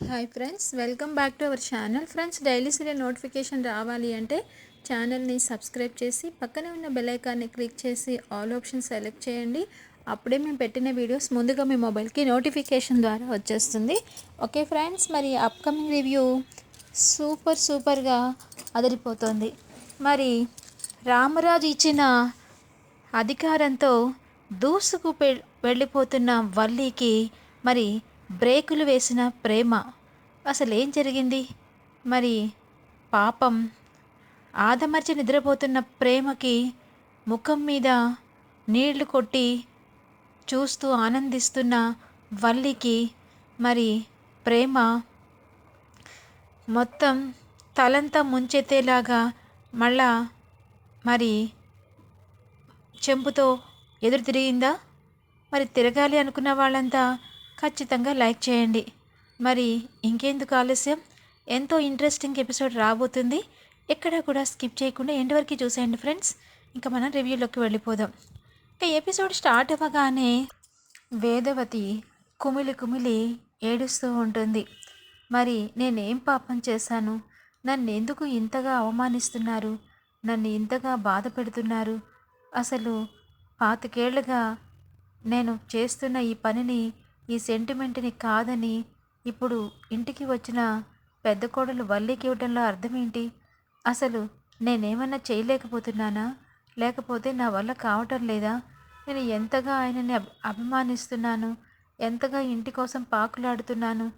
Hi friends welcome back to our channel friends daily serial notification రావాలి అంటే ఛానల్ని subscribe చేసి పక్కనే ఉన్న బెల్ ఐకాన్ని క్లిక్ చేసి ఆల్ ఆప్షన్ సెలెక్ట్ చేయండి. అప్పుడే మేము పెట్టిన వీడియోస్ ముందుగా మీ మొబైల్కి నోటిఫికేషన్ ద్వారా వచ్చేస్తుంది. ఓకే ఫ్రెండ్స్ మరి అప్కమింగ్ రివ్యూ సూపర్ సూపర్గా అదిరిపోతుంది. మరి రామరాజు ఇచ్చిన అధికారంతో దూసుకు పె- వెళ్ళిపోతున్న వల్లీకి మరి బ్రేకులు వేసిన ప్రేమ. అసలేం జరిగింది? మరి పాపం ఆదమర్చి నిద్రపోతున్న ప్రేమకి ముఖం మీద నీళ్ళు కొట్టి చూస్తూ ఆనందిస్తున్న వల్లికి మరి ప్రేమ మొత్తం తలంతా ముంచెత్తేలాగా మళ్ళా మరి చెంపుతో ఎదురు తిరిగిందా? మరి తిరగాలి అనుకున్న వాళ్ళంతా ఖచ్చితంగా లైక్ చేయండి. మరి ఇంకెందుకు ఆలస్యం? ఎంతో ఇంట్రెస్టింగ్ ఎపిసోడ్ రాబోతుంది. ఎక్కడ కూడా స్కిప్ చేయకుండా ఎండ్ వరకు చూసేయండి ఫ్రెండ్స్ ఇంకా మనం రివ్యూలోకి వెళ్ళిపోదాం. ఇంకా ఎపిసోడ్ స్టార్ట్ అవ్వగానే వేదవతి కుమిలి కుమిలి ఏడుస్తూ ఉంటుంది. మరి నేనేం పాపం చేశాను? నన్ను ఎందుకు ఇంతగా అవమానిస్తున్నారు? నన్ను ఇంతగా బాధ పెడుతున్నారు? అసలు పాతికేళ్ళుగా నేను చేస్తున్న ఈ పనిని ఈ సెంటిమెంట్ని కాదని ఇప్పుడు ఇంటికి వచ్చిన పెద్ద కోడలు వల్లికి ఇవ్వడంలో అర్థమేంటి? అసలు నేనేమన్నా చేయలేకపోతున్నానా? లేకపోతే నా వల్ల కావటం లేదా? నేను ఎంతగా ఆయనని అభిమానిస్తున్నాను? ఎంతగా ఇంటి కోసం పాకులాడుతున్నాను?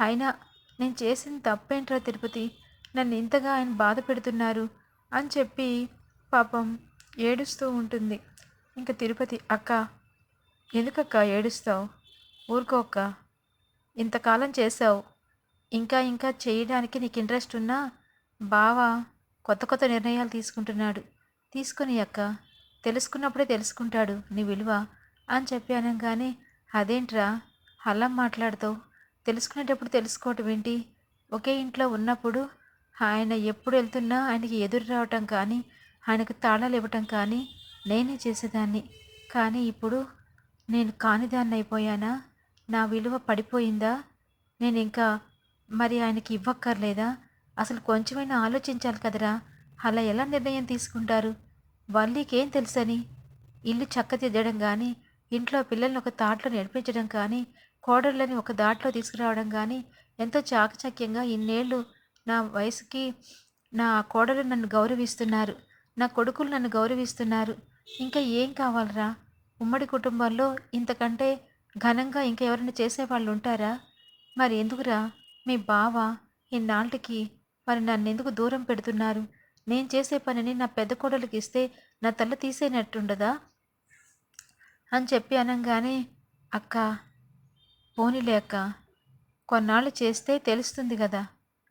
అయినా నేను చేసిన తప్పేంట్రా తిరుపతి? నన్ను ఇంతగా ఆయన బాధ పెడుతున్నారు? అని చెప్పి పాపం ఏడుస్తూ ఉంటుంది. ఇంకా తిరుపతి అక్క ఎందుకక్క ఏడుస్తావు? ఊరుకో అక్క. ఇంతకాలం చేసావు ఇంకా ఇంకా చేయడానికి నీకు ఇంట్రెస్ట్ ఉన్నా బావ కొత్త కొత్త నిర్ణయాలు తీసుకుంటున్నాడు. తీసుకుని అక్క తెలుసుకున్నప్పుడే తెలుసుకుంటాడు నీ విలువ అని చెప్పి అనగానే అదేంట్రా? హల్లం మాట్లాడతావు. తెలుసుకునేటప్పుడు తెలుసుకోవటం ఏంటి? ఒకే ఇంట్లో ఉన్నప్పుడు ఆయన ఎప్పుడు వెళ్తున్నా ఆయనకి ఎదురు రావటం కానీ ఆయనకు తాళాలు ఇవ్వటం కానీ నేనే చేసేదాన్ని. కానీ ఇప్పుడు నేను కానిదాన్ని అయిపోయానా? నా విలువ పడిపోయిందా? నేను ఇంకా మరి ఆయనకి ఇవ్వక్కర్లేదా? అసలు కొంచెమైనా ఆలోచించాలి కదరా. అలా ఎలా నిర్ణయం తీసుకుంటారు? వల్లీకేం తెలుసని? ఇల్లు చక్కదిద్దడం కానీ ఇంట్లో పిల్లల్ని ఒక తాట్లో నడిపించడం కానీ కోడళ్ళని ఒక దాట్లో తీసుకురావడం కానీ ఎంతో చాకచక్యంగా ఇన్నేళ్ళు నా వయసుకి నా కోడలు నన్ను గౌరవిస్తున్నారు. నా కొడుకులు నన్ను గౌరవిస్తున్నారు. ఇంకా ఏం కావాలరా? ఉమ్మడి కుటుంబంలో ఇంతకంటే ఘనంగా ఇంకా ఎవరైనా చేసేవాళ్ళు ఉంటారా? మరి ఎందుకురా? మీ బావ ఇన్నాళ్ళకి మరి నన్ను ఎందుకు దూరం పెడుతున్నారు? నేను చేసే పనిని నా పెద్ద కోడలికి ఇస్తే నా తల తీసేనట్టుండదా? అని చెప్పి అనగానే అక్క పోనీలే అక్క. కొన్నాళ్ళు చేస్తే తెలుస్తుంది కదా.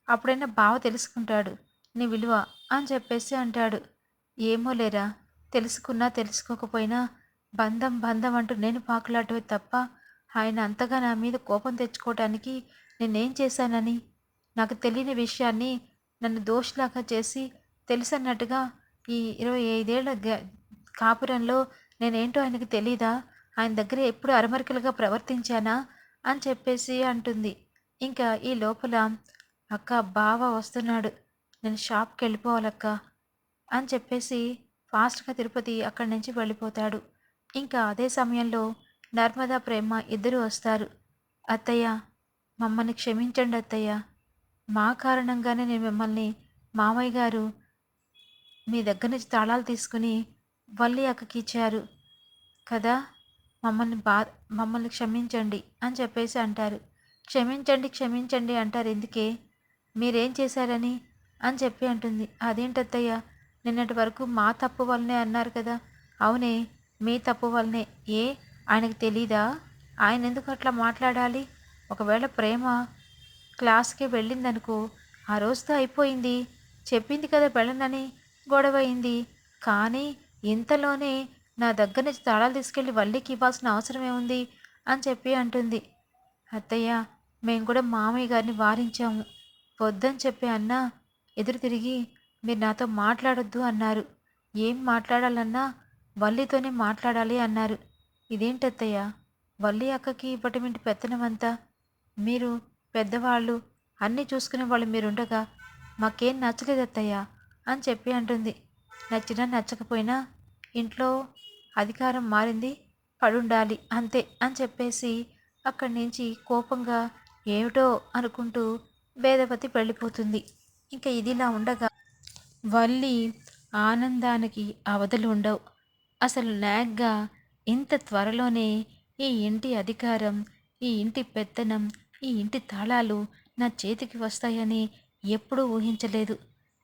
అప్పుడైనా బావ తెలుసుకుంటాడు. నీ విలువ అని చెప్పేసి అంటాడు. ఏమో లేరా తెలుసుకున్నా తెలుసుకోకపోయినా బంధం బంధం అంటూ నేను పాకులాటవి తప్ప ఆయన అంతగా నా మీద కోపం తెచ్చుకోవటానికి నేనేం చేశానని నాకు తెలియని విషయాన్ని నన్ను దోషలాగా చేసి తెలిసన్నట్టుగా ఈ ఇరవై ఐదేళ్ళ కాపురంలో నేనేంటో ఆయనకు తెలీదా? ఆయన దగ్గర ఎప్పుడు అరమరికలుగా ప్రవర్తించానా? అని చెప్పేసి అంటుంది. ఇంకా ఈ లోపల అక్క బావ వస్తున్నాడు. నేను షాప్కి వెళ్ళిపోవాలక్క అని చెప్పేసి ఫాస్ట్గా తిరుపతి అక్కడి నుంచి వెళ్ళిపోతాడు. ఇంకా అదే సమయంలో నర్మదా ప్రేమ ఇద్దరు వస్తారు. అత్తయ్య మమ్మల్ని క్షమించండి అత్తయ్య. మా కారణంగానే నేను మిమ్మల్ని మామయ్య గారు మీ దగ్గర నుంచి తాళాలు తీసుకుని వల్లి అక్కకి ఇచ్చారు. కదా మమ్మల్ని బా మమ్మల్ని క్షమించండి అని చెప్పేసి అంటారు. క్షమించండి క్షమించండి అంటారు. ఎందుకే? మీరేం చేశారని అని చెప్పి అంటుంది. అదేంటత్తయ్య నిన్నటి వరకు మా తప్పు వల్లనే అన్నారు కదా. అవునే మీ తప్పు వల్లనే ఏ? ఆయనకు తెలీదా? ఆయన ఎందుకు అట్లా మాట్లాడాలి? ఒకవేళ ప్రేమ క్లాస్కి వెళ్ళిందనుకో ఆ రోజుతో అయిపోయింది. చెప్పింది కదా వెళ్ళనని గొడవ అయింది కానీ ఇంతలోనే నా దగ్గర నుంచి తాళాలు తీసుకెళ్ళి వల్లికి ఇవ్వాల్సిన అవసరం ఏముంది అని చెప్పి అంటుంది. అత్తయ్య మేము కూడా మామయ్య గారిని వారించాము. వద్దని చెప్పి అన్నా ఎదురు తిరిగి మీరు నాతో మాట్లాడొద్దు అన్నారు. ఏం మాట్లాడాలన్నా వల్లితోనే మాట్లాడాలి అన్నారు. ఇదేంటత్తయ్య? వల్లి అక్కకి ఇప్పటిమింటి పెత్తనమంతా? మీరు పెద్దవాళ్ళు అన్నీ చూసుకునే వాళ్ళు మీరుండగా మాకేం నచ్చలేదత్తయ్య? అని చెప్పి అంటుంది. నచ్చినా నచ్చకపోయినా ఇంట్లో అధికారం మారింది పడుండాలి అంతే అని చెప్పేసి అక్కడి నుంచి కోపంగా ఏమిటో అనుకుంటూ వేదవతి వెళ్ళిపోతుంది. ఇంకా ఇదిలా ఉండగా వల్లి ఆనందానికి అవధులు ఉండవు అసలు నాగ్గా ఇంత త్వరలోనే ఈ ఇంటి అధికారం ఈ ఇంటి పెత్తనం ఈ ఇంటి తాళాలు నా చేతికి వస్తాయని ఎప్పుడూ ఊహించలేదు.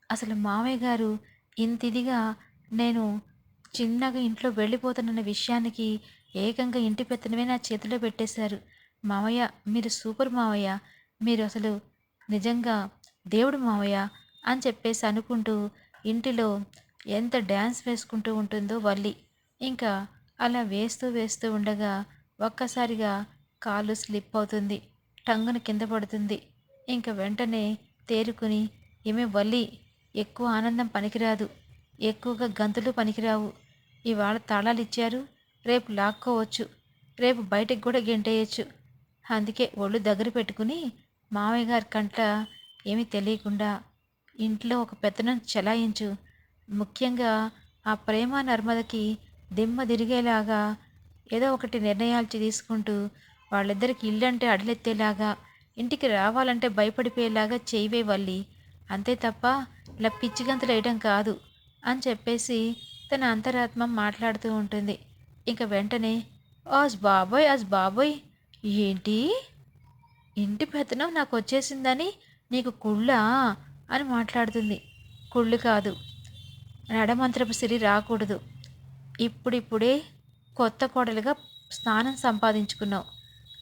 అసలు మామయ్య గారు ఇంత ఇదిగా నేను చిన్నగా ఇంట్లో వెళ్ళిపోతానన్న విషయానికి ఏకంగా ఇంటి పెత్తనమే నా చేతిలో పెట్టేశారు. మామయ్య మీరు సూపర్ మావయ్య మీరు అసలు నిజంగా దేవుడు మావయ్య అని చెప్పేసి అనుకుంటూ ఇంటిలో ఎంత డ్యాన్స్ వేసుకుంటూ ఉంటుందో వల్లి. ఇంకా అలా వేస్తూ వేస్తూ ఉండగా ఒక్కసారిగా కాలు స్లిప్ అవుతుంది. టంగున కింద పడుతుంది. ఇంకా వెంటనే తేరుకుని ఏమే వల్లి ఎక్కువ ఆనందం పనికిరాదు. ఎక్కువగా గంతులు పనికిరావు. ఇవాళ తాళాలు ఇచ్చారు. రేపు లాక్కోవచ్చు. రేపు బయటకు కూడా గెంటేయచ్చు. అందుకే ఒళ్ళు దగ్గర పెట్టుకుని మామయ్య గారి కంట ఏమీ తెలియకుండా ఇంట్లో ఒక పెత్తనం చెలాయించు. ముఖ్యంగా ఆ ప్రేమ నర్మదకి దిమ్మ తిరిగేలాగా ఏదో ఒకటి నిర్ణయాలు తీసుకుంటూ వాళ్ళిద్దరికి ఇల్లు అంటే అడలెత్తేలాగా ఇంటికి రావాలంటే భయపడిపోయేలాగా చేయవే వల్లి. అంతే తప్ప ఇలా పిచ్చిగంతులు వేయడం కాదు అని చెప్పేసి తన అంతరాత్మ మాట్లాడుతూ ఉంటుంది. ఇంకా వెంటనే ఆస్ బాబోయ్ ఆస్ బాబోయ్ ఏంటి? ఇంటి పెత్తనం నాకు వచ్చేసిందని నీకు కుళ్ళా? అని మాట్లాడుతుంది. కుళ్ళు కాదు. నడమంత్రపు సిరి రాకూడదు. ఇప్పుడిప్పుడే కొత్త కోడలుగా స్నానం సంపాదించుకున్నావు.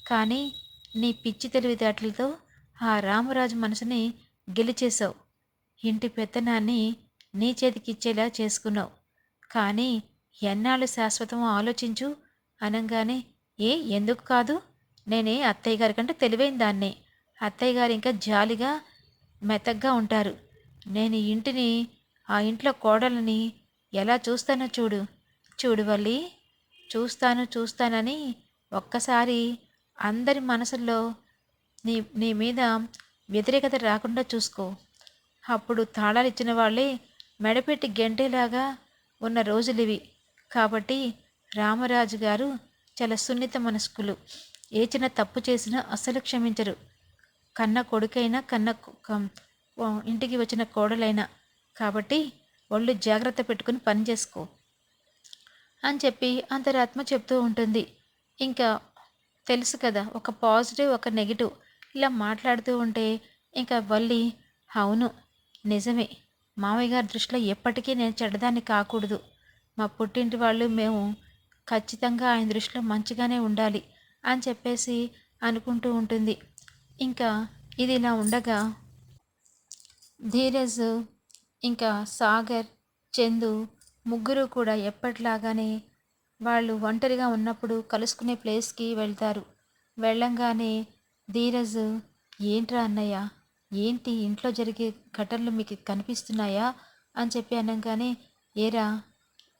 కానీ నీ పిచ్చి తెలివితేటలతో ఆ రామరాజు మనసుని గెలిచేశావు. ఇంటి పెత్తనాన్ని నీ చేతికిచ్చేలా చేసుకున్నావు. కానీ ఎన్నాళ్ళు శాశ్వతం ఆలోచించు. అనగానే ఏ ఎందుకు కాదు? నేనే అత్తయ్య గారి కంటే తెలివైన దాన్నే. అత్తయ్య గారు ఇంకా జాలిగా మెతగ్గా ఉంటారు. నేను ఇంటిని ఆ ఇంట్లో కోడలని ఎలా చూస్తానో చూడు. చూడు వల్లి చూస్తాను చూస్తానని ఒక్కసారి అందరి మనసుల్లో నీ నీ మీద వ్యతిరేకత రాకుండా చూసుకో. అప్పుడు తాళాలు ఇచ్చిన వాళ్ళే మెడపెట్టి గెంటేలాగా ఉన్న రోజులివి. కాబట్టి రామరాజు గారు చాలా సున్నిత మనస్కులు. ఏ చిన్న తప్పు చేసినా అస్సలు క్షమించరు. కన్న కొడుకైనా కన్న ఇంటికి వచ్చిన కోడలైనా కాబట్టి ఒళ్ళు జాగ్రత్త పెట్టుకుని పని చేసుకో అని చెప్పి అంతరాత్మ చెప్తూ ఉంటుంది. ఇంకా తెలుసు కదా ఒక పాజిటివ్ ఒక నెగిటివ్ ఇలా మాట్లాడుతూ ఉంటే ఇంకా వల్లి అవును నిజమే. మామయ్య గారి దృష్టిలో ఎప్పటికీ నేను చెడ్డదాన్ని కాకూడదు. మా పుట్టింటి వాళ్ళు మేము ఖచ్చితంగా ఆయన దృష్టిలో మంచిగానే ఉండాలి అని చెప్పేసి అనుకుంటూ ఉంటుంది. ఇంకా ఇది ఇలా ఉండగా ధీరజ్ ఇంకా సాగర్ చందు ముగ్గురు కూడా ఎప్పటిలాగానే వాళ్ళు ఒంటరిగా ఉన్నప్పుడు కలుసుకునే ప్లేస్కి వెళ్తారు. వెళ్ళంగానే ధీరజ్ ఏంట్రా అన్నయ్య? ఏంటి? ఇంట్లో జరిగే ఘటనలు మీకు కనిపిస్తున్నాయా? అని చెప్పి అనగానే ఏరా?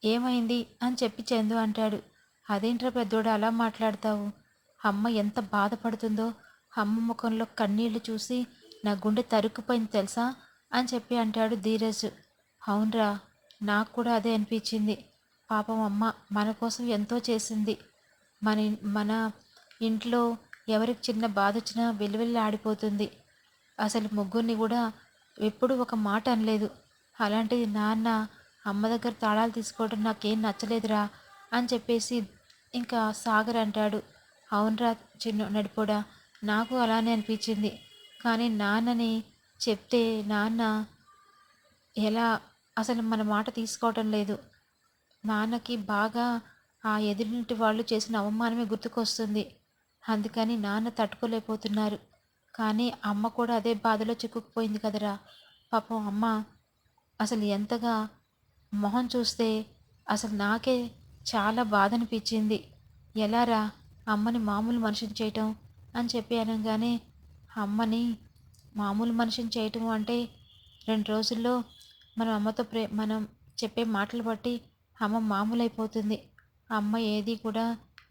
ఏమైంది? అని చెప్పి చందు అంటాడు. అదేంట్రా పెద్దోడు అలా మాట్లాడతావు? అమ్మ ఎంత బాధపడుతుందో? అమ్మ ముఖంలో కన్నీళ్ళు చూసి నా గుండె తరుక్కుపోయింది తెలుసా? అని చెప్పి అంటాడు ధీరజ్. అవునరా నాకు కూడా అదే అనిపించింది. పాపం అమ్మ మన కోసం ఎంతో చేసింది. మన మన ఇంట్లో ఎవరికి చిన్న బాధ వచ్చినా వెలువెల్లి ఆడిపోతుంది. అసలు ముగ్గురిని కూడా ఎప్పుడు ఒక మాట అనలేదు. అలాంటిది నాన్న అమ్మ దగ్గర తాళాలు తీసుకోవడం నాకేం నచ్చలేదురా అని చెప్పేసి ఇంకా సాగర్ అంటాడు. అవునరా చిన్న నడిపోడా నాకు అలానే అనిపించింది. కానీ నాన్నని చెప్తే నాన్న ఎలా అసలు మన మాట తీసుకోవటం లేదు. నాన్నకి బాగా ఆ ఎదురింటి వాళ్ళు చేసిన అవమానమే గుర్తుకొస్తుంది. అందుకని నాన్న తట్టుకోలేకపోతున్నారు. కానీ అమ్మ కూడా అదే బాధలో చిక్కుకుపోయింది కదరా. పాపం అమ్మ అసలు ఎంతగా మొహం చూస్తే అసలు నాకే చాలా బాధ అనిపించింది ఎలారా అమ్మని మామూలు మనిషిని చేయటం అని చెప్పి అనగానే అమ్మని మామూలు మనిషిని చేయటం అంటే రెండు రోజుల్లో మనం అమ్మతో ప్రే మనం చెప్పే మాటలు బట్టి అమ్మ మామూలు అయిపోతుంది అమ్మ ఏది కూడా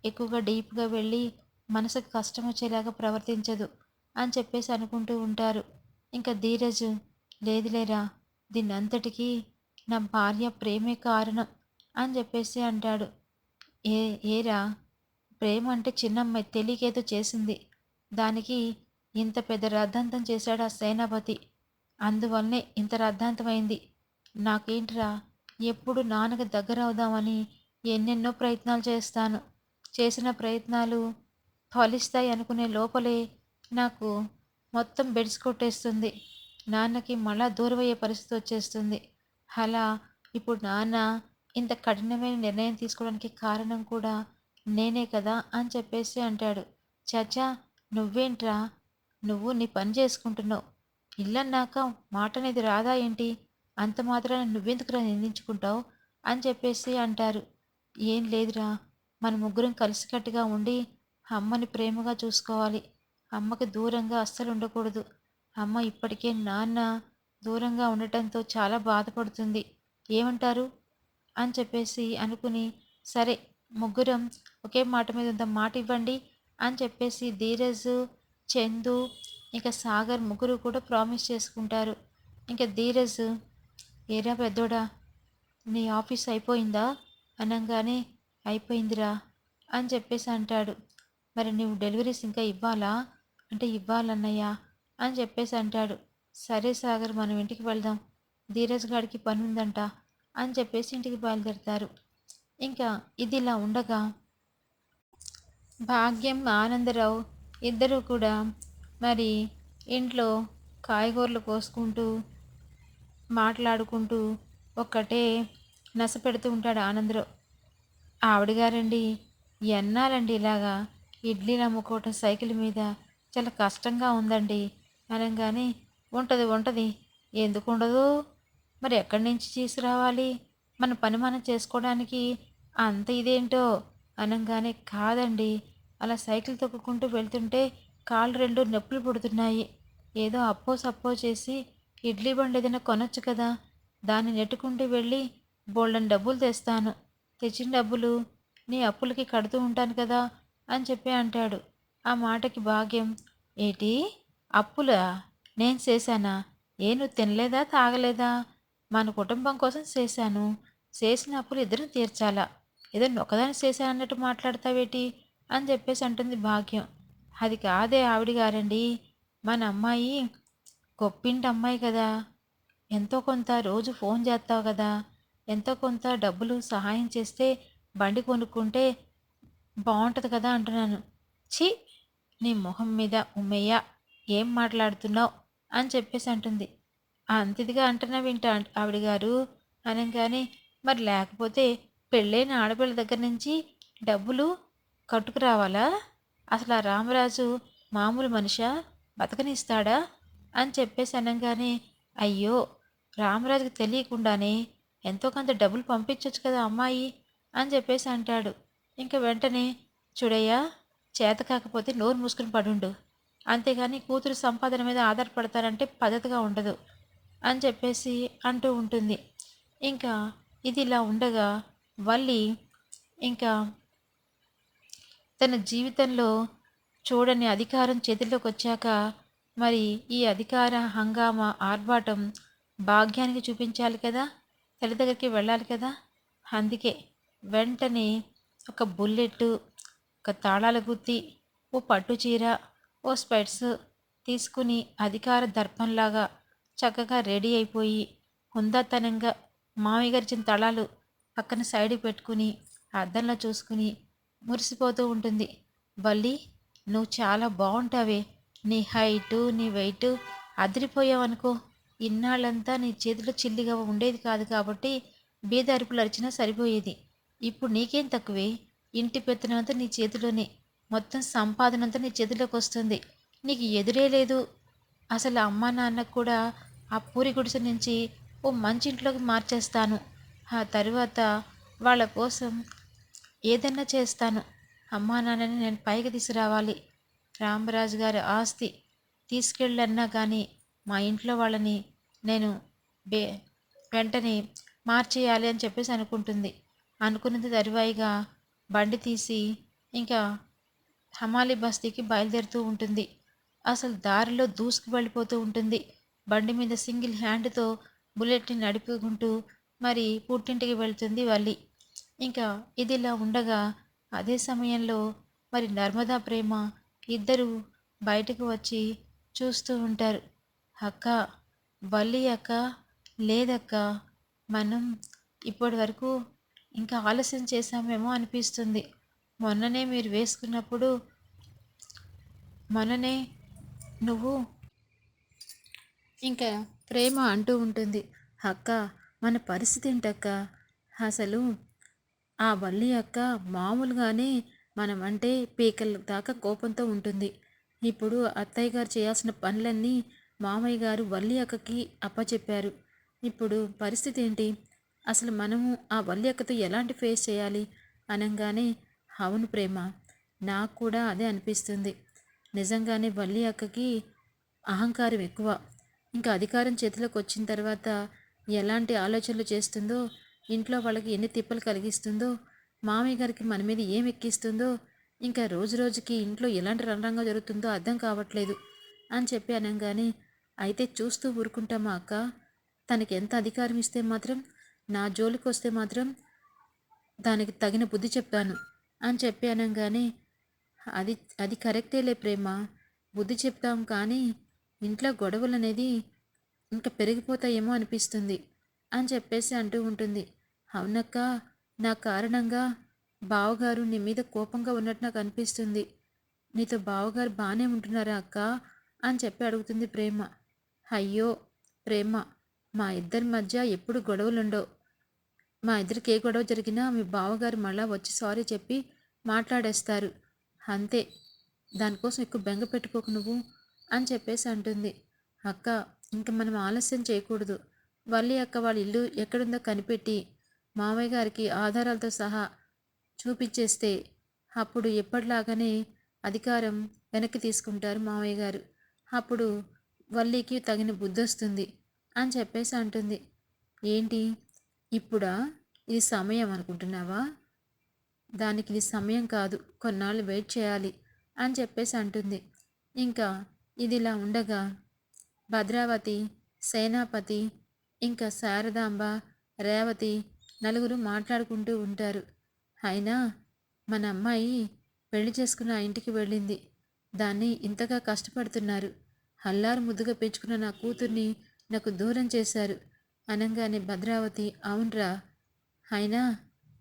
ఎక్కువగా డీప్గా వెళ్ళి మనసుకు కష్టం వచ్చేలాగా ప్రవర్తించదు అని చెప్పేసి అనుకుంటూ ఉంటారు. ఇంకా ధీరజ్ లేదులేరా దీని అంతటికీ నా భార్య ప్రేమే కారణం అని చెప్పేసి అంటాడు. ఏ ఏరా ప్రేమ అంటే చిన్నమ్మాయి తెలియకేదో చేసింది. దానికి ఇంత పెద్ద రద్ధాంతం చేశాడు ఆ సేనాపతి? అందువల్లనే ఇంత రద్దాంతమైంది నాకేంట్రా ఎప్పుడు నాన్నకి దగ్గర అవుదామని ఎన్నెన్నో ప్రయత్నాలు చేస్తాను. చేసిన ప్రయత్నాలు ఫలిస్తాయి అనుకునే లోపలే నాకు మొత్తం బెడ్స్ కొట్టేస్తుంది. నాన్నకి మళ్ళా దూరమయ్యే పరిస్థితి వచ్చేస్తుంది. అలా ఇప్పుడు నాన్న ఇంత కఠినమైన నిర్ణయం తీసుకోవడానికి కారణం కూడా నేనే కదా అని చెప్పేసి అంటాడు. చచా నువ్వేంట్రా నువ్వు నీ పని చేసుకుంటున్నావు. ఇల్లన్నాక మాట అనేది రాదా ఏంటి? అంత మాత్రాన నువ్వెందుకురా నిందించుకుంటావు? అని చెప్పేసి అంటారు. ఏం లేదురా. మన ముగ్గురం కలిసికట్టుగా ఉండి అమ్మని ప్రేమగా చూసుకోవాలి. అమ్మకి దూరంగా అస్సలు ఉండకూడదు. అమ్మ ఇప్పటికే నాన్న దూరంగా ఉండటంతో చాలా బాధపడుతుంది. ఏమంటారు? అని చెప్పేసి అనుకుని సరే ముగ్గురం ఒకే మాట మీద ఉందాం మాట ఇవ్వండి అని చెప్పేసి ధీరజ్ చందు ఇక సాగర్ ముగ్గురు కూడా ప్రామిస్ చేసుకుంటారు. ఇంకా ధీరజ్ ఏరా పెద్దోడా నీ ఆఫీస్ అయిపోయిందా? అనగానే అయిపోయిందిరా అని చెప్పేసి అంటాడు. మరి నువ్వు డెలివరీస్ ఇంకా ఇవ్వాలా? అంటే ఇవ్వాలన్నయ్యా అని చెప్పేసి అంటాడు. సరే సాగర్ మనం ఇంటికి వెళ్దాం. ధీరజ్ గారికి పని ఉందంట అని చెప్పేసి ఇంటికి బయలుదేరతారు. ఇంకా ఇది ఇలా ఉండగా భాగ్యం ఆనందరావు ఇద్దరూ కూడా మరి ఇంట్లో కాయగూరలు కోసుకుంటూ మాట్లాడుకుంటూ ఒక్కటే నస పెడుతూ ఉంటాడు ఆనందరావు ఆవిడగారండి ఎన్నాలండి ఇలాగా ఇడ్లీలు అమ్ముకోవటం సైకిల్ మీద? చాలా కష్టంగా ఉందండి అనగానే ఉంటుంది ఉంటుంది. ఎందుకు ఉండదు? మరి ఎక్కడి నుంచి తీసుకురావాలి? మన పని మనం చేసుకోవడానికి అంత ఇదేంటో? అనగానే కాదండి అలా సైకిల్ తొక్కుకుంటూ వెళ్తుంటే కాళ్ళు రెండు నొప్పులు పుడుతున్నాయి. ఏదో అప్పో సప్పో చేసి ఇడ్లీ బండి ఏదైనా కొనొచ్చు కదా. దాన్ని నెట్టుకుంటూ వెళ్ళి బోల్డన్ డబ్బులు తెస్తాను. తెచ్చిన డబ్బులు నీ అప్పులకి కడుతూ ఉంటాను కదా అని చెప్పి అంటాడు. ఆ మాటకి భాగ్యం ఏటి అప్పులా? నేను చేశానా? ఏ నువ్వు తినలేదా తాగలేదా? మన కుటుంబం కోసం చేశాను. చేసిన అప్పులు ఇద్దరిని తీర్చాలా? ఏదో ఒకదాన్ని చేశాను అన్నట్టు మాట్లాడతావేటి? అని చెప్పేసి అంటుంది భాగ్యం. అది కాదే ఆవిడ గారండి. మన అమ్మాయి గొప్పింటి అమ్మాయి కదా. ఎంతో కొంత రోజు ఫోన్ చేస్తావు కదా. ఎంతో కొంత డబ్బులు సహాయం చేస్తే బండి కొనుక్కుంటే బాగుంటుంది కదా అంటున్నాను. ఛీ! నీ మొహం మీద ఉమ్మయ్య ఏం మాట్లాడుతున్నావు? అని చెప్పేసి అంటుంది. అంతిదిగా అంటున్నా వింటా ఆవిడ గారు. అనగానే మరి లేకపోతే పెళ్ళైన ఆడపిల్ల దగ్గర నుంచి డబ్బులు కట్టుకురావాలా అసలు ఆ రామరాజు మామూలు మనిషా? బతకనిస్తాడా? అని చెప్పేసి అనగానే అయ్యో రామరాజుకి తెలియకుండానే ఎంతో కొంత డబ్బులు పంపించవచ్చు కదా అమ్మాయి అని చెప్పేసి అంటాడు. ఇంకా వెంటనే చూడయ్యా చేత కాకపోతే నోరు మూసుకుని పడుండు. అంతేగాని కూతురు సంపాదన మీద ఆధారపడతారంటే పద్ధతిగా ఉండదు అని చెప్పేసి అంటూ ఉంటుంది. ఇంకా ఇది ఇలా ఉండగా వల్లి ఇంకా తన జీవితంలో చూడని అధికారం చేతిలోకి వచ్చాక మరి ఈ అధికార హంగామా ఆర్భాటం భాగ్యానికి చూపించాలి కదా? తల్లి దగ్గరికి వెళ్ళాలి కదా? అందుకే వెంటనే ఒక బుల్లెట్ ఒక తాళాల గుత్తి ఓ పట్టు చీర ఓ స్పెట్స్ తీసుకుని అధికార దర్పంలాగా చక్కగా రెడీ అయిపోయి హుందాతనంగా మామయ్య గారిచిన తళాలు పక్కన సైడ్ పెట్టుకుని అద్దంలో చూసుకుని మురిసిపోతూ ఉంటుంది. బల్లి నువ్వు చాలా బాగుంటావే. నీ హైటు నీ వెయిట్ అదిరిపోయావనుకో. ఇన్నాళ్ళంతా నీ చేతిలో చిల్లిగా ఉండేది కాదు కాబట్టి బీద అరుపులు అరిచినా సరిపోయేది. ఇప్పుడు నీకేం తక్కువే? ఇంటి పెత్తనంతా నీ చేతిలోనే. మొత్తం సంపాదన అంతా నీ చేతిలోకి వస్తుంది. నీకు ఎదురే లేదు. అసలు అమ్మ నాన్నకు కూడా ఆ పూరి గుడిసె నుంచి ఓ మంచి ఇంట్లోకి మార్చేస్తాను. ఆ తరువాత వాళ్ళ కోసం ఏదన్నా చేస్తాను. అమ్మా నాన్నని నేను పైకి తీసుకురావాలి. రామరాజు గారి ఆస్తి తీసుకెళ్ళన్నా కానీ మా ఇంట్లో వాళ్ళని నేను బే వెంటనే మార్చేయాలి అని చెప్పేసి అనుకుంటుంది. అనుకున్నది తరువాయిగా బండి తీసి ఇంకా హమాలి బస్తీకి బయలుదేరుతూ ఉంటుంది. అసలు దారిలో దూసుకు వెళ్ళిపోతూ ఉంటుంది. బండి మీద సింగిల్ హ్యాండ్తో బుల్లెట్ని నడుపుకుంటూ మరి పుట్టింటికి వెళ్తుంది వల్లి. ఇంకా ఇదిలా ఉండగా అదే సమయంలో మరి నర్మదా ప్రేమ ఇద్దరు బయటకు వచ్చి చూస్తూ ఉంటారు. అక్క వల్లి అక్క లేదక్క మనం ఇప్పటి వరకు ఇంకా ఆలస్యం చేశామేమో అనిపిస్తుంది. మొన్ననే మీరు వేసుకున్నప్పుడు మొన్ననే నువ్వు ఇంకా ప్రేమ అంటూ ఉంటుంది. అక్క మన పరిస్థితి ఏంటక్క? అసలు ఆ వల్లి అక్క మామూలుగానే మనం అంటే పీకల దాకా కోపంతో ఉంటుంది. ఇప్పుడు అత్తయ్య గారు చేయాల్సిన పనులన్నీ మామయ్య గారు వల్లి అక్కకి అప్పచెప్పారు. ఇప్పుడు పరిస్థితి ఏంటి? అసలు మనము ఆ వల్లి అక్కతో ఎలాంటి ఫేస్ చేయాలి? అనగానే అవును ప్రేమ నాకు కూడా అదే అనిపిస్తుంది. నిజంగానే వల్లి అక్కకి అహంకారం ఎక్కువ. ఇంకా అధికారం చేతిలోకి వచ్చిన తర్వాత ఎలాంటి ఆలోచనలు చేస్తుందో ఇంట్లో వాళ్ళకి ఎన్ని తిప్పలు కలిగిస్తుందో మామయ్య గారికి మన మీద ఏం ఎక్కిస్తుందో ఇంకా రోజు రోజుకి ఇంట్లో ఎలాంటి రణరంగం జరుగుతుందో అర్థం కావట్లేదు అని చెప్పి అనగానే అయితే చూస్తూ ఊరుకుంటామా అక్క? తనకి ఎంత అధికారం ఇస్తే మాత్రం నా జోలికి వస్తే మాత్రం దానికి తగిన బుద్ధి చెప్తాను అని చెప్పి అనగానే అది అది కరెక్టేలే ప్రేమ బుద్ధి చెప్తాం కానీ ఇంట్లో గొడవలు అనేది ఇంకా పెరిగిపోతాయేమో అనిపిస్తుంది అని చెప్పేసి అంటూ ఉంటుంది. అవునక్క నా కారణంగా బావగారు నీ మీద కోపంగా ఉన్నట్టు నాకు అనిపిస్తుంది. నీతో బావగారు బాగానే ఉంటున్నారా అక్క? అని చెప్పి అడుగుతుంది ప్రేమ. అయ్యో ప్రేమ మా ఇద్దరి మధ్య ఎప్పుడు గొడవలుండవు. మా ఇద్దరికి ఏ గొడవ జరిగినా మీ బావగారు మళ్ళా వచ్చి సారీ చెప్పి మాట్లాడేస్తారు. అంతే దానికోసం ఎక్కువ బెంగ పెట్టుకోకు నువ్వు అని చెప్పేసి అంటుంది. అక్క ఇంక మనం ఆలస్యం చేయకూడదు. వల్లి అక్క వాళ్ళ ఇల్లు ఎక్కడుందో కనిపెట్టి మామయ్య గారికి ఆధారాలతో సహా చూపించేస్తే అప్పుడు ఎప్పటిలాగానే అధికారం వెనక్కి తీసుకుంటారు మామయ్య గారు. అప్పుడు వల్లికి తగిన బుద్ధి వస్తుంది అని చెప్పేసి అంటుంది. ఏంటి? ఇప్పుడా? ఇది సమయం అనుకుంటున్నావా? దానికి ఇది సమయం కాదు. కొన్నాళ్ళు వెయిట్ చేయాలి అని చెప్పేసి అంటుంది. ఇంకా ఇదిలా ఉండగా భద్రావతి సేనాపతి ఇంకా శారదాంబ రేవతి నలుగురు మాట్లాడుకుంటూ ఉంటారు. అయినా మన అమ్మాయి పెళ్ళి చేసుకున్న ఆ ఇంటికి వెళ్ళింది. దాన్ని ఇంతగా కష్టపడుతున్నారు. అల్లారు ముద్దుగా పెంచుకున్న నా కూతుర్ని నాకు దూరం చేశారు. అనగానే భద్రావతి అవునరా. అయినా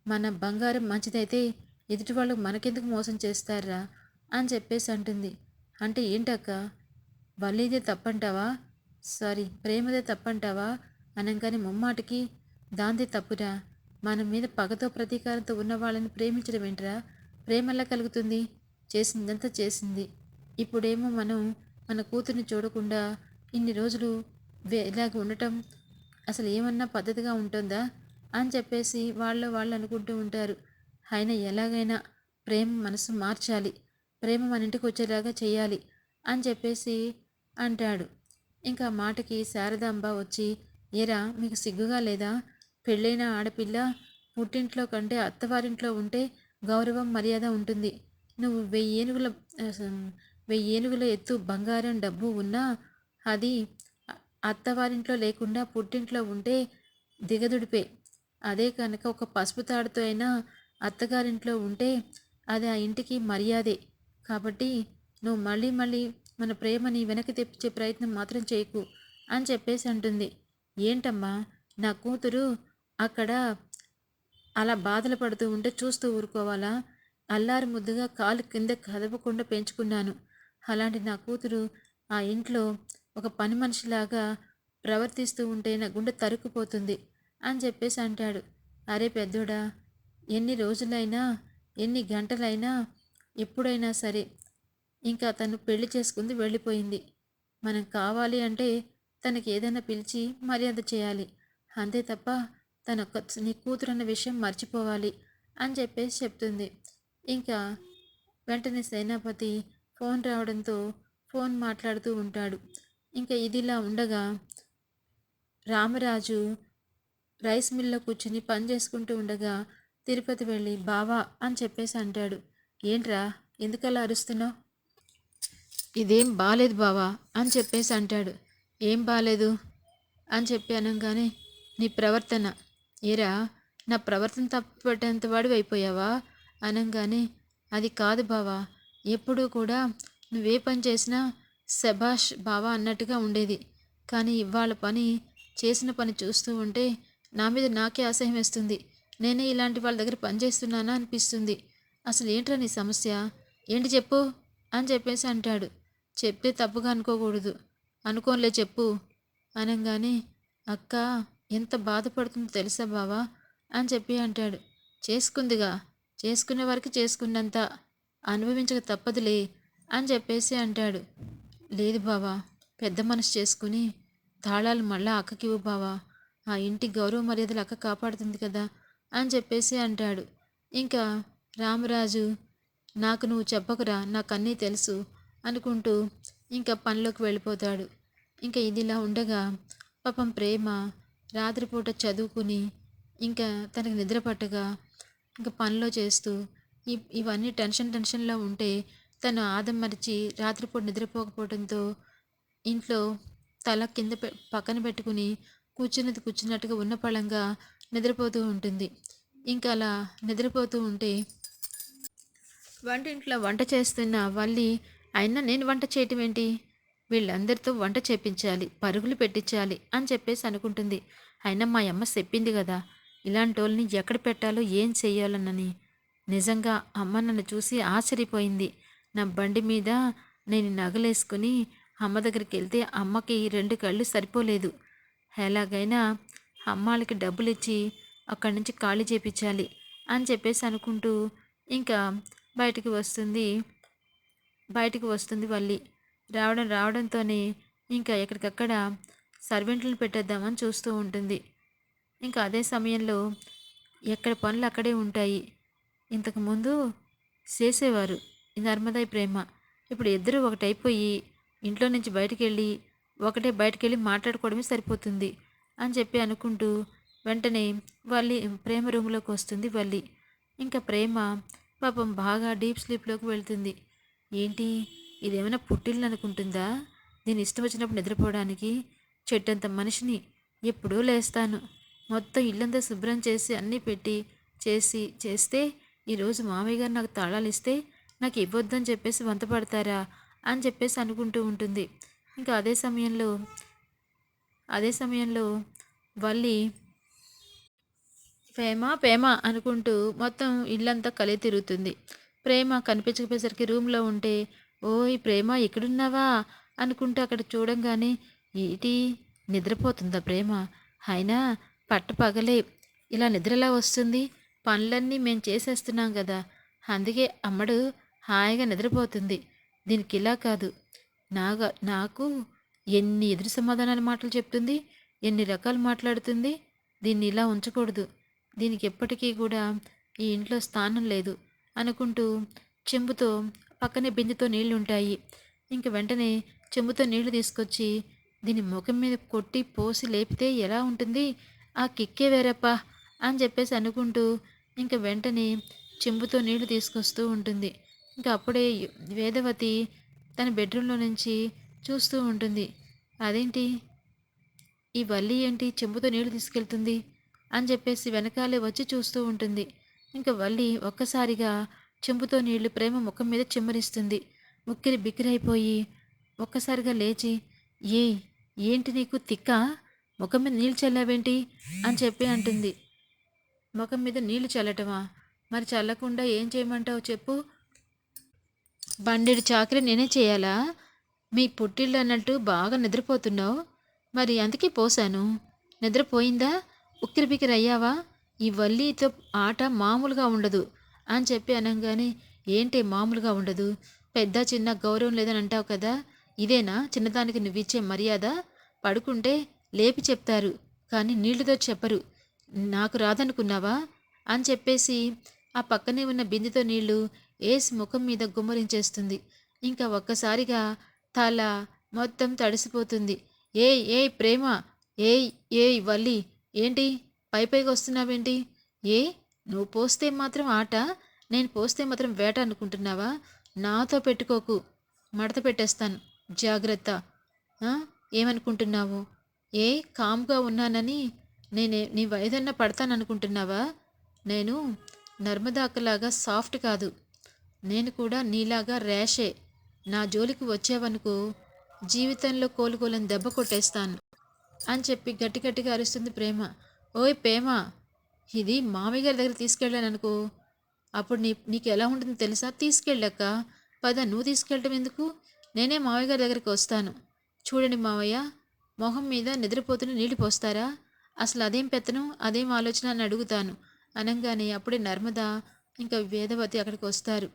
మన బంగారం మంచిదైతే ఎదుటి వాళ్ళు మనకెందుకు మోసం చేస్తారా అని చెప్పేసి అంటుంది. అంటే ఏంటక్క? వల్లీదే తప్పంటావా? సారీ ప్రేమదే తప్పంటావా? అనగానే ముమ్మాటికి దాంది తప్పురా. మన మీద పగతో ప్రతీకారంతో ఉన్న వాళ్ళని ప్రేమించడం ఏంట్రా? ప్రేమలా కలుగుతుంది? చేసిందంతా చేసింది. ఇప్పుడేమో మనం మన కూతుర్ని చూడకుండా ఇన్ని రోజులు ఇలాగ ఉండటం అసలు ఏమన్నా పద్ధతిగా ఉంటుందా? అని చెప్పేసి వాళ్ళు వాళ్ళు అనుకుంటూ ఉంటారు. అయినా ఎలాగైనా ప్రేమ మనసు మార్చాలి. ప్రేమ మన ఇంటికి వచ్చేలాగా చేయాలి అని చెప్పేసి అంటాడు. ఇంకా మాటకి శారదాంబ వచ్చి ఏరా మీకు సిగ్గుగా లేదా? పెళ్ళైన ఆడపిల్ల పుట్టింట్లో కంటే అత్తవారింట్లో ఉంటే గౌరవం మర్యాద ఉంటుంది. నువ్వు వెయ్యి ఏనుగుల వెయ్యి ఏనుగుల ఎత్తు బంగారం డబ్బు ఉన్నా అది అత్తవారింట్లో లేకుండా పుట్టింట్లో ఉంటే దిగదుడిపే. అదే కనుక ఒక పసుపు తాడుతో అయినా అత్తగారింట్లో ఉంటే అది ఆ ఇంటికి మర్యాదే. కాబట్టి నువ్వు మళ్ళీ మళ్ళీ మన ప్రేమని వెనక్కి తెప్పించే ప్రయత్నం మాత్రం చేయకు అని చెప్పేసి అంటుంది. ఏంటమ్మా? నా కూతురు అక్కడ అలా బాధలు పడుతూ ఉంటే చూస్తూ ఊరుకోవాలా? అల్లారు ముద్దుగా కాలు కింద కదపకుండా పెంచుకున్నాను. అలాంటి నా కూతురు ఆ ఇంట్లో ఒక పని మనిషిలాగా ప్రవర్తిస్తూ ఉంటే నా గుండె తరుక్కుపోతుంది అని చెప్పేసి అంటాడు. అరే పెద్దోడా ఎన్ని రోజులైనా ఎన్ని గంటలైనా ఎప్పుడైనా సరే ఇంకా తను పెళ్ళి చేసుకుంది వెళ్ళిపోయింది. మనం కావాలి అంటే తనకి ఏదైనా పిలిచి మర్యాద చేయాలి. అంతే తప్ప తన నీ కూతురు అన్న విషయం మర్చిపోవాలి అని చెప్పేసి చెప్తుంది. ఇంకా వెంటనే సేనాపతి ఫోన్ రావడంతో ఫోన్ మాట్లాడుతూ ఉంటాడు. ఇంకా ఇదిలా ఉండగా రామరాజు రైస్ మిల్లో కూర్చుని పని చేసుకుంటూ ఉండగా తిరుపతి వెళ్ళి బావా అని చెప్పేసి అంటాడు. ఏంట్రా ఎందుకలా అరుస్తున్నావు? ఇదేం బాలేదు బావా అని చెప్పేసి అంటాడు. ఏం బాలేదు అని చెప్పి అనగానే నీ ప్రవర్తన ఏరా నా ప్రవర్తన తప్పుపట్టేంత వాడివి అయిపోయావా అనగానే అది కాదు బావా ఎప్పుడూ కూడా నువ్వే పని చేసినా శభాష్ బావా అన్నట్టుగా ఉండేది. కానీ ఇవాళ పని చేసిన పని చూస్తూ ఉంటే నా మీద నాకే అసహ్యం వేస్తుంది. నేనే ఇలాంటి వాళ్ళ దగ్గర పనిచేస్తున్నానా అనిపిస్తుంది. అసలు ఏంట్రా నీ సమస్య? ఏంటి చెప్పు? అని చెప్పేసి అంటాడు. చెప్తే తప్పుగా అనుకోకూడదు. అనుకోనిలే చెప్పు. అనగానే అక్క ఎంత బాధపడుతుందో తెలుసా బావా? అని చెప్పి అంటాడు. చేసుకుందిగా చేసుకునే వారికి చేసుకున్నంత అనుభవించక తప్పదులే అని చెప్పేసి అంటాడు. లేదు బావా పెద్ద మనసు చేసుకుని తాళాలు మళ్ళా అక్కకివ్వు బావా. ఆ ఇంటి గౌరవ మర్యాదలు అక్క కాపాడుతుంది కదా అని చెప్పేసి అంటాడు. ఇంకా రామరాజు నాకు నువ్వు చెప్పకురా నాకు అన్నీ తెలుసు అనుకుంటూ ఇంకా పనిలోకి వెళ్ళిపోతాడు. ఇంకా ఇదిలా ఉండగా పాపం ప్రేమ రాత్రిపూట చదువుకుని ఇంకా తనకి నిద్ర పట్టగా ఇంకా పనిలో చేస్తూ ఇవన్నీ టెన్షన్ టెన్షన్లో ఉంటే తను ఆదం మరిచి రాత్రిపూట నిద్రపోకపోవడంతో ఇంట్లో తల కింద పె పక్కన పెట్టుకుని కూర్చున్నది కూర్చున్నట్టుగా ఉన్న పళంగా నిద్రపోతూ ఉంటుంది. ఇంకా అలా నిద్రపోతూ ఉంటే వంటింట్లో వంట చేస్తున్న వల్లి అయినా నేను వంట చేయటం ఏంటి? వీళ్ళందరితో వంట చేపించాలి పరుగులు పెట్టించాలి అని చెప్పేసి అనుకుంటుంది. అయినా మా అమ్మ చెప్పింది కదా ఇలాంటి వాళ్ళని ఎక్కడ పెట్టాలో ఏం చెయ్యాలనని. నిజంగా అమ్మ నన్ను చూసి ఆశ్చర్యపోయింది. నా బండి మీద నేను నగలేసుకుని అమ్మ దగ్గరికి వెళ్తే అమ్మకి రెండు కళ్ళు సరిపోలేదు. ఎలాగైనా అమ్మాళ్ళకి డబ్బులు ఇచ్చి అక్కడి నుంచి ఖాళీ చేపించాలి అని చెప్పేసి అనుకుంటూ ఇంకా బయటికి వస్తుంది బయటికి వస్తుంది వల్లి. రావడం రావడంతోనే ఇంకా ఎక్కడికక్కడ సర్వెంట్లను పెట్టేద్దామని చూస్తూ ఉంటుంది. ఇంకా అదే సమయంలో ఎక్కడ పనులు అక్కడే ఉంటాయి. ఇంతకుముందు చేసేవారు నర్మదాయి ప్రేమ. ఇప్పుడు ఇద్దరు ఒకటైపోయి ఇంట్లో నుంచి బయటకు వెళ్ళి ఒకటే బయటకు వెళ్ళి మాట్లాడుకోవడమే సరిపోతుంది అని చెప్పి అనుకుంటూ వెంటనే వల్లి ప్రేమ రూమ్లోకి వస్తుంది వల్లి. ఇంకా ప్రేమ పాపం బాగా డీప్ స్లీప్లోకి వెళ్తుంది. ఏంటి? ఇదేమైనా పుట్టిల్లు అనుకుంటుందా దీని ఇష్టం వచ్చినప్పుడు నిద్రపోవడానికి చెట్టంత మనిషిని ఎప్పుడూ లేస్తాను. మొత్తం ఇల్లంతా శుభ్రం చేసి అన్నీ పెట్టి చేసి చేస్తే ఈరోజు మామయ్య గారు నాకు తాళాలు ఇస్తే నాకు ఇవ్వద్దని చెప్పేసి వంత పడతారా? అని చెప్పేసి అనుకుంటూ ఉంటుంది. ఇంకా అదే సమయంలో అదే సమయంలో వల్లి ప్రేమ ప్రేమ అనుకుంటూ మొత్తం ఇల్లంతా కలి తిరుగుతుంది. ప్రేమ కనిపించకపోయేసరికి రూమ్లో ఉంటే ఓయ్ ప్రేమ ఎక్కడున్నావా? అనుకుంటూ అక్కడ చూడంగానే ఏంటి? నిద్రపోతుందా ప్రేమ? అయినా పట్ట పగలే. ఇలా నిద్రలా వస్తుంది? పనులన్నీ మేము చేసేస్తున్నాం కదా అందుకే అమ్మడు హాయిగా నిద్రపోతుంది. దీనికి ఇలా కాదు. నాగా నాకు ఎన్ని ఎదురు సమాధానాల మాటలు చెప్తుంది? ఎన్ని రకాలు మాట్లాడుతుంది? దీన్ని ఇలా ఉంచకూడదు. దీనికి ఎప్పటికీ కూడా ఈ ఇంట్లో స్థానం లేదు అనుకుంటూ చెంబుతో పక్కనే బిందెతో నీళ్ళు ఉంటాయి ఇంక వెంటనే చెంబుతో నీళ్ళు తీసుకొచ్చి దీని ముఖం మీద కొట్టి పోసి లేపితే ఎలా ఉంటుంది? ఆ కిక్కే వేరప్ప అని చెప్పేసి అనుకుంటూ ఇంక వెంటనే చెంబుతో నీళ్ళు తీసుకొస్తూ ఉంటుంది. ఇంకా అప్పుడే వేదవతి తన బెడ్రూమ్లో నుంచి చూస్తూ ఉంటుంది. అదేంటి? ఈ వల్లి ఏంటి? చెంబుతో నీళ్ళు తీసుకెళ్తుంది? అని చెప్పేసి వెనకాలే వచ్చి చూస్తూ ఉంటుంది. ఇంకా వల్లి ఒక్కసారిగా చెంబుతో నీళ్ళు ప్రేమ ముఖం మీద చిమ్మరిస్తుంది. ముక్కిరి బిక్కిరైపోయి ఒక్కసారిగా లేచి ఏ ఏంటి నీకు తిక్క? ముఖం మీద నీళ్ళు చల్లావేంటి? అని చెప్పి అంటుంది. ముఖం మీద నీళ్ళు చల్లటమా? మరి చల్లకుండా ఏం చేయమంటావు చెప్పు. బండెడు చాకరీ నేనే చేయాలా? మీ పుట్టిళ్ళు అన్నట్టు బాగా నిద్రపోతున్నావు. మరి అందుకే పోసాను. నిద్రపోయిందా? ఉక్కిరిబిక్కిరి అయ్యావా? ఈ వల్లీతో ఆట మామూలుగా ఉండదు. అని చెప్పి అనగానే ఏంటి మామూలుగా ఉండదు? పెద్ద చిన్న గౌరవం లేదని అంటావు కదా? ఇదేనా? చిన్నదానికి నువ్విచ్చే మర్యాద? పడుకుంటే లేపి చెప్తారు కానీ నీళ్ళతో చెప్పరు. నాకు రాదనుకున్నావా? అని చెప్పేసి ఆ పక్కనే ఉన్న బిందెతో నీళ్ళు ఏసి ముఖం మీద గుమ్మరించేస్తుంది. ఇంకా ఒక్కసారిగా తల మొత్తం తడిసిపోతుంది. ఏయ్ ఏయ్ ప్రేమ! ఏయ్ ఏయ్ వల్లి! ఏంటి? పై పైకి వస్తున్నావేంటి? ఏ నువ్వు పోస్తే మాత్రం ఆట నేను పోస్తే మాత్రం వేట అనుకుంటున్నావా? నాతో పెట్టుకోకు. మడత పెట్టేస్తాను. జాగ్రత్త. ఏమనుకుంటున్నావు? ఏ? కామ్గా ఉన్నానని నేనే నీ వయదన్న పడతాననుకుంటున్నావా? నేను నర్మదాకలాగా సాఫ్ట్ కాదు. నేను కూడా నీలాగా ర్యాషే. నా జోలికి వచ్చావనుకో జీవితంలో కోలుకోలేని దెబ్బ కొట్టేస్తాను అని చెప్పి గట్టి గట్టిగా అరుస్తుంది ప్రేమ. ఓయ్ ప్రేమ! ఇది మామయ్య గారి దగ్గర తీసుకెళ్ళాను అనుకో అప్పుడు నీ నీకు ఎలా ఉంటుందో తెలుసా? తీసుకెళ్ళాక పద నువ్వు తీసుకెళ్ళటం ఎందుకు? నేనే మామయ్య గారి దగ్గరికి వస్తాను. చూడండి మావయ్య మొహం మీద నిద్రపోతున్న నీళ్ళు పోస్తారా? అసలు అదేం పెత్తనం? అదేం ఆలోచన అని అడుగుతాను. అనగానే అప్పుడే నర్మద ఇంకా వేదవతి అక్కడికి వస్తారు.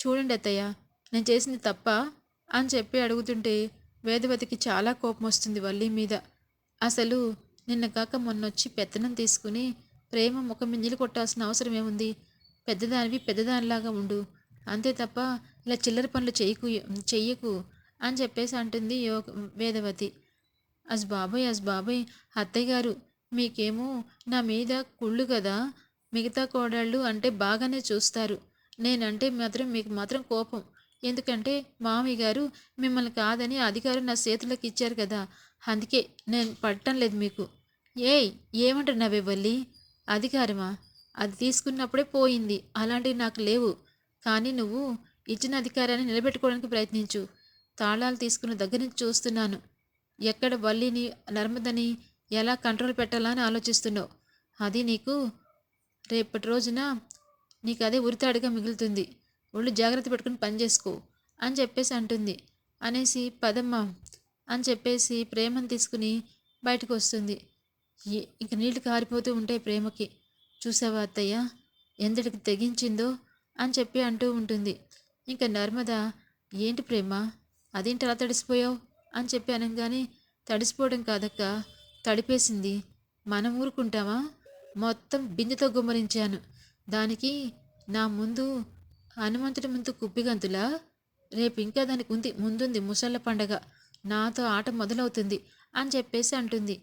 చూడండి అత్తయ్య నేను చేసింది తప్ప? అని చెప్పి అడుగుతుంటే వేదవతికి చాలా కోపం వస్తుంది వల్లి మీద. అసలు నిన్న కాక మొన్నొచ్చి పెత్తనం తీసుకుని ప్రేమ ముఖం మీద నీళ్ళు కొట్టాల్సిన అవసరం ఏముంది? పెద్దదానివి పెద్దదానిలాగా ఉండు. అంతే తప్ప ఇలా చిల్లర పనులు చేయకు చెయ్యకు అని చెప్పేసి అంటుంది యో వేదవతి. అస్ బాబాయ్ అస్ బాబాయ్ అత్తయ్య గారు మీకేమో నా మీద కుళ్ళు కదా? మిగతా కోడళ్ళు అంటే బాగానే చూస్తారు. నేనంటే మాత్రం మీకు మాత్రం కోపం. ఎందుకంటే మామయ్య గారు మిమ్మల్ని కాదని అధికారం నా చేతులకు ఇచ్చారు కదా? అందుకే నేను పడటం లేదు మీకు. ఏయ్ ఏమంటున్నావే వల్లి? అధికారమా? అది తీసుకున్నప్పుడే పోయింది. అలాంటివి నాకు లేవు. కానీ నువ్వు ఇచ్చిన అధికారాన్ని నిలబెట్టుకోవడానికి ప్రయత్నించు. తాళాలు తీసుకున్న దగ్గర నుంచి చూస్తున్నాను. ఎక్కడ వల్లిని నర్మదని ఎలా కంట్రోల్ పెట్టాలా అని ఆలోచిస్తున్నావు? అది నీకు రేపటి రోజున నీకు అదే ఉరితాడిగా మిగులుతుంది. ఒళ్ళు జాగ్రత్త పెట్టుకుని పని చేసుకో అని చెప్పేసి అంటుంది. అనేసి పదమ్మ అని చెప్పేసి ప్రేమను తీసుకుని బయటకు వస్తుంది. ఇంక నీళ్ళు కారిపోతూ ఉంటాయి ప్రేమకి. చూసావా అత్తయ్య? ఎందడికి తెగించిందో అని చెప్పి అంటూ ఉంటుంది. ఇంకా నర్మద ఏంటి ప్రేమ? అదేంటి అలా తడిసిపోయావు? అని చెప్పి అనగానే తడిసిపోవడం కాదక్క తడిపేసింది. మనం ఊరుకుంటామా? మొత్తం బిందెతో గుమ్మరించాను. దానికి నా ముందు హనుమంతుడి ముందు కుప్పిగంతులా? రేపు ఇంకా దానికి ఉంది ముందుంది ముసళ్ళ పండగ. నాతో ఆట మొదలవుతుంది అని చెప్పేసి అంటుంది.